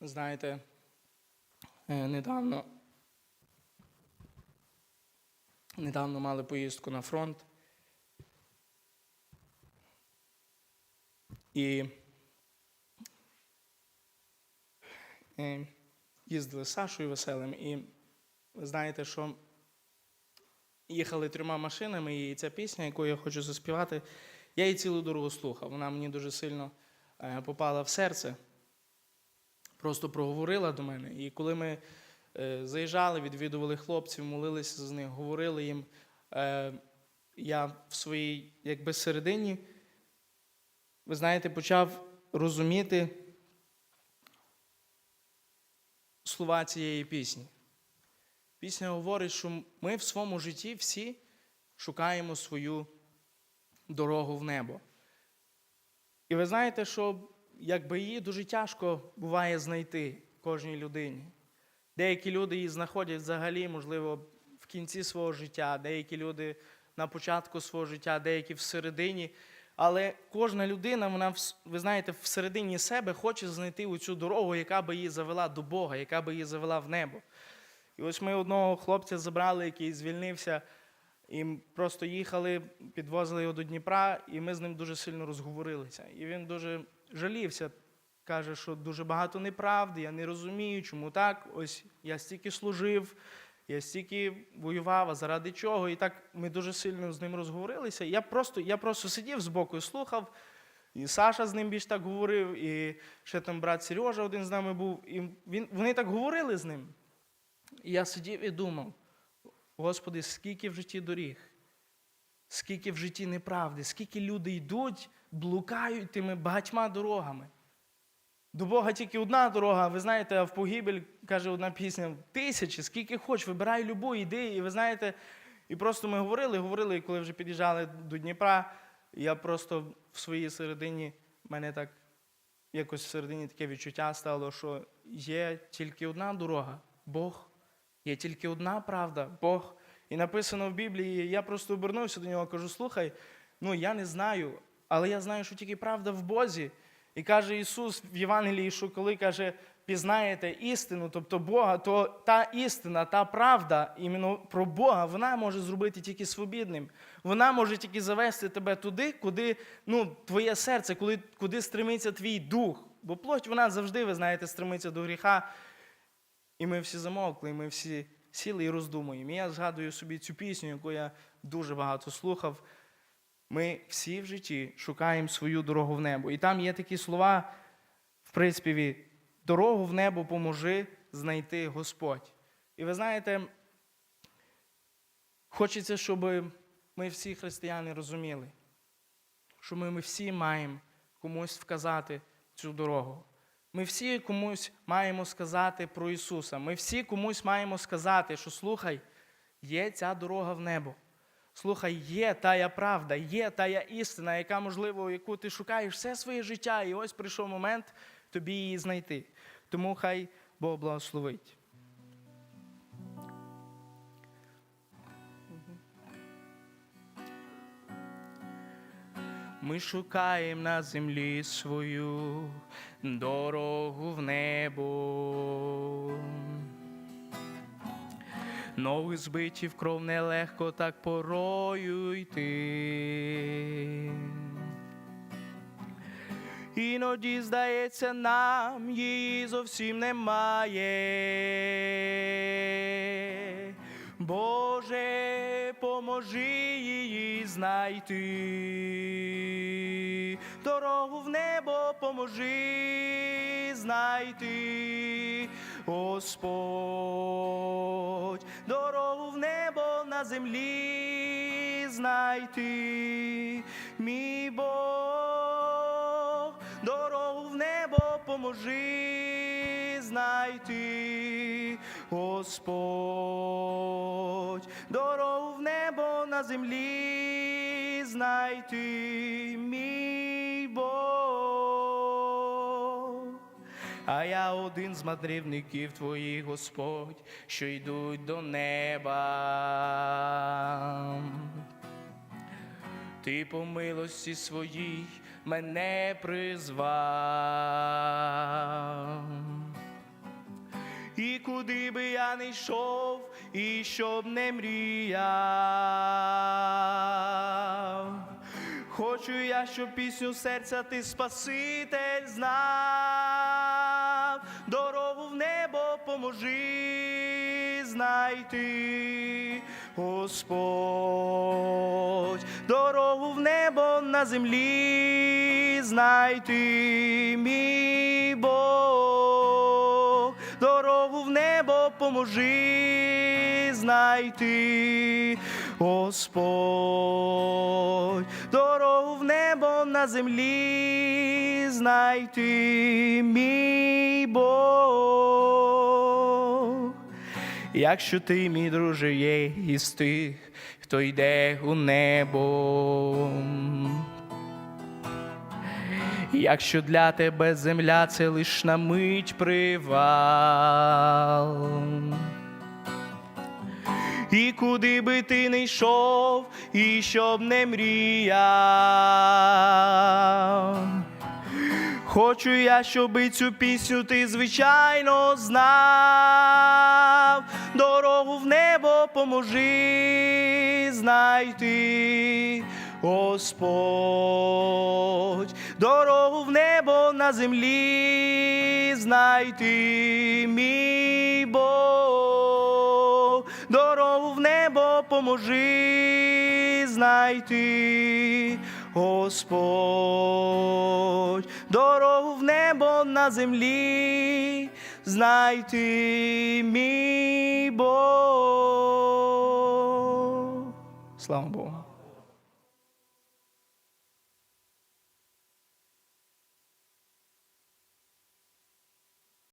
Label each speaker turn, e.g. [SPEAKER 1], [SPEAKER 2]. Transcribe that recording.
[SPEAKER 1] Знаєте, е, недавно, недавно мали поїздку на фронт. І е, їздили з Сашою Веселим, і знаєте, що їхали трьома машинами, і ця пісня, яку я хочу заспівати, я її цілу дорогу слухав. Вона мені дуже сильно е, попала в серце, просто проговорила до мене. І коли ми е, заїжджали, відвідували хлопців, молилися з них, говорили їм, е, я в своїй якби середині, ви знаєте, почав розуміти слова цієї пісні. Пісня говорить, що ми в своєму житті всі шукаємо свою дорогу в небо. І ви знаєте, що якби її дуже тяжко буває знайти кожній людині. Деякі люди її знаходять взагалі, можливо, в кінці свого життя, деякі люди на початку свого життя, деякі всередині. Але кожна людина, вона, ви знаєте, всередині себе хоче знайти оцю дорогу, яка би її завела до Бога, яка би її завела в небо. І ось ми одного хлопця забрали, який звільнився, і просто їхали, підвозили його до Дніпра, і ми з ним дуже сильно розговорилися. І він дуже жалівся, каже, що дуже багато неправди, я не розумію, чому так. Ось я стільки служив, я стільки воював, а заради чого. І так ми дуже сильно з ним розговорилися. Я просто, я просто сидів збоку і слухав. І Саша з ним більш так говорив, і ще там брат Сережа один з нами був. І він, вони так говорили з ним. І я сидів і думав: Господи, скільки в житті доріг, скільки в житті неправди, скільки люди йдуть, блукають тими багатьма дорогами. До Бога тільки одна дорога, ви знаєте, а в погибель, каже одна пісня, тисячі, скільки хоч, вибирай любу, йди. І ви знаєте, і просто ми говорили, говорили, коли вже під'їжджали до Дніпра, я просто в своїй середині, в мене так якось всередині таке відчуття стало, що є тільки одна дорога Бог, є тільки одна правда, Бог. І написано в Біблії, я просто обернувся до нього, кажу: слухай, ну я не знаю, але я знаю, що тільки правда в Бозі. І каже Ісус в Євангелії, що коли каже, пізнаєте істину, тобто Бога, то та істина, та правда, іменно про Бога, вона може зробити тільки свобідним. Вона може тільки завести тебе туди, куди ну, твоє серце, куди, куди стремиться твій дух. Бо плоть, вона завжди, ви знаєте, стремиться до гріха. І ми всі замовкли, і ми всі сіли і роздумуємо. І я згадую собі цю пісню, яку я дуже багато слухав. Ми всі в житті шукаємо свою дорогу в небо. І там є такі слова в приспіві: дорогу в небо поможи знайти Господь. І ви знаєте, хочеться, щоб ми всі християни розуміли, що ми всі маємо комусь вказати цю дорогу. Ми всі комусь маємо сказати про Ісуса. Ми всі комусь маємо сказати, що слухай, є ця дорога в небо. Слухай, є тая правда, є тая істина, яка, можливо, яку ти шукаєш все своє життя, і ось прийшов момент тобі її знайти. Тому хай Бог благословить. Ми шукаємо на землі свою дорогу в небо. Ноги збиті в кров нелегко так порою йти. Іноді, здається, нам її зовсім немає. Боже, поможи її знайти. Дорогу в небо поможи знайти. Господь, дорогу в небо на землі знайти. Мій Бог, дорогу в небо поможи знайти. Господь, дорогу в небо на землі знайти. Мій А я один з мандрівників твоїх, Господь, що йдуть до неба. Ти по милості своїй мене призвав. І куди би я не йшов, і щоб не мріяв. Хочу я, щоб пісню серця ти Спаситель знав, дорогу в небо поможи знайти, Господь, дорогу в небо на землі знайти, мій Бог, дорогу в небо поможи знайти, Господь, дорогу в небо на землі знайти, мій Бог. Якщо ти, мій друже, є із тих, хто йде у небо. Якщо для тебе земля це лиш на мить привал. І куди би ти не йшов, і щоб не мріяв. Хочу я, щоби цю пісню ти звичайно знав. Дорогу в небо поможи знайти, Господь, дорогу в небо на землі знайти, мій Бог, дорогу в небо поможи знайти, Господь, дорогу в небо на землі знайти, мій Бог. Слава Богу.